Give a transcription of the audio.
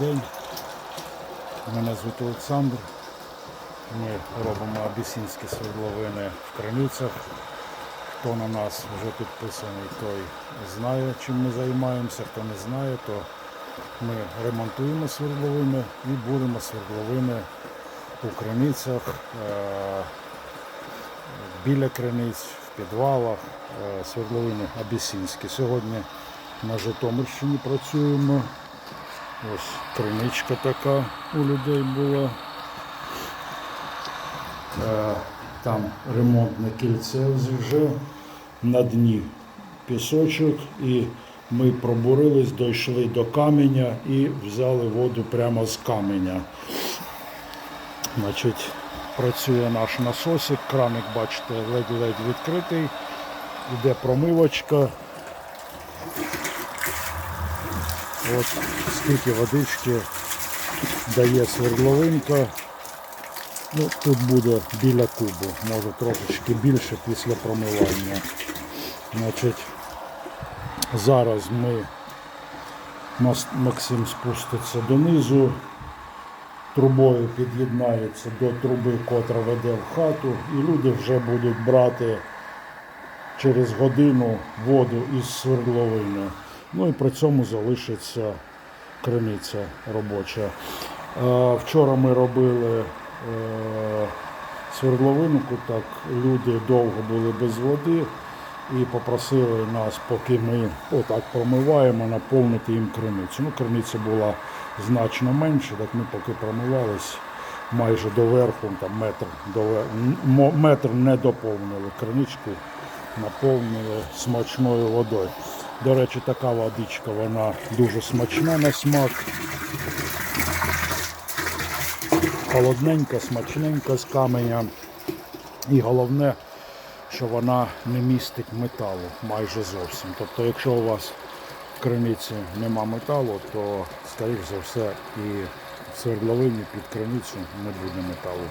день. Мене звуть Олександр. Ми робимо абісінські свердловини в Криницях. Хто на нас вже підписаний, той знає, чим ми займаємося. Хто не знає, то ми ремонтуємо свердловини і будемо свердловини у криницях, е, біля криниць, в підвалах, е, свердловини абісінські. Сьогодні на Житомирщині працюємо. Ось криничка така у людей була. Е, Там ремонтне кільце вже на дні пісочок і ми пробурились, дійшли до каменя і взяли воду прямо з каменя. Значить, працює наш насосик, краник, бачите, ледь-ледь відкритий, іде промивочка. От скільки водички дає свердловинка. Ну, тут буде біля кубу, може трошечки більше після промивання. Значить, зараз ми Максим спуститься донизу, трубою під'єднається до труби, котра веде в хату, і люди вже будуть брати через годину воду із свердловини. Ну і при цьому залишиться криниця робоча. Е, Вчора ми робили е, свердловинку, так люди довго були без води і попросили нас, поки ми отак промиваємо, наповнити їм криницю. Ну, криниця була значно менше, так ми поки промивались майже до верху, там метр, до, метр не доповнили криничку, наповнили смачною водою. До речі, така водичка, вона дуже смачна на смак. Холодненька, смачненька з каменя. І головне, що вона не містить металу майже зовсім. Тобто, якщо у вас в криниці нема металу, то, скоріш за все, і в свердловині під криницю не буде металу.